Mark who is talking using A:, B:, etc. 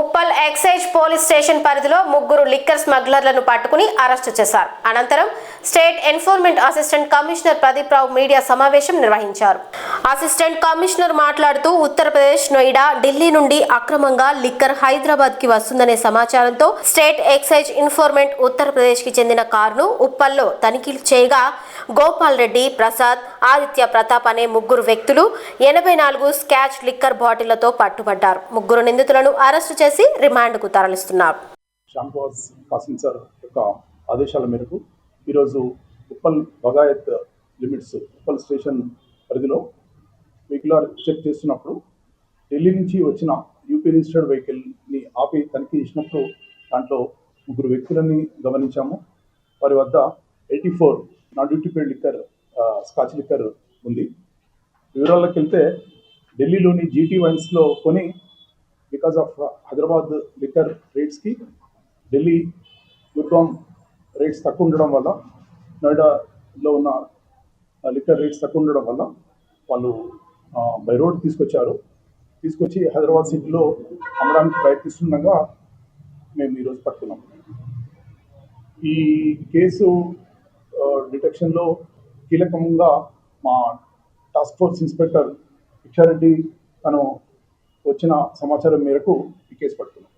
A: Uppal excise police station పరిధిలో ముగ్గురు liquor స్మగ్లర్లను పట్టుకుని అరెస్టు చేశారు. అనంతరం state enforcement assistant commissioner Pradeep Rao media సమావేశం నిర్వహించారు. అసిస్టెంట్ కమిషనర్ మాట్లాడుతూ ఉత్తరప్రదేశ్ నోయిడా ఢిల్లీ నుండి అక్రమంగా లిక్కర్ హైదరాబాద్కి వస్తుందనే సమాచారంతో స్టేట్ ఎక్సైజ్ ఇన్ఫోర్మెంట్ ఉత్తరప్రదేశ్కి చెందిన కారును ఉప్పల్లో తనిఖీలు చేయగా గోపాల్ రెడ్డి ప్రసాద్ ఆదిత్య ప్రతాప్ అనే ముగ్గురు వ్యక్తులు ఎనభై నాలుగు స్కాచ్ లిక్కర్ బాటిళ్ళతో పట్టుబడ్డారు. ముగ్గురు నిందితులను అరెస్టు చేసి రిమాండ్కు తరలిస్తున్నారు.
B: ఆదేశాల మేరకు ఈరోజు ఉప్పల్ బగాయత్ లిమిట్స్ ఉప్పల్ స్టేషన్ పరిధిలో రెగ్యులర్ చెక్ చేస్తున్నప్పుడు ఢిల్లీ నుంచి వచ్చిన యూపీ రిజిస్టర్డ్ వెహికల్ని ఆపి తనిఖీ చేసినప్పుడు దాంట్లో ముగ్గురు వ్యక్తులని గమనించాము. వారి వద్ద eighty four non duty paid liquor scotch liquor ఉంది. వివరాల్లోకి వెళ్తే ఢిల్లీలోని జీటీ వైన్స్లో కొని బికాస్ ఆఫ్ హైదరాబాద్ లిక్కర్ రేట్స్కి ఢిల్లీ గుర్గాం రేట్స్ తక్కువ ఉండడం వల్ల నోయిడాలో ఉన్న లిక్కర్ రేట్స్ తక్కువ ఉండడం వల్ల వాళ్ళు బై రోడ్ తీసుకొచ్చారు. తీసుకొచ్చి హైదరాబాద్ సిటీలో అమ్మడానికి ప్రయత్నిస్తుండగా మేము ఈరోజు పట్టుకున్నాం. ఈ కేసు డిటెక్షన్లో కీలకంగా మా టాస్క్ ఫోర్స్ ఇన్స్పెక్టర్ ఇక్షారెడ్డి తను వచ్చిన సమాచారం మేరకు ఈ కేసు పట్టుకున్నాం.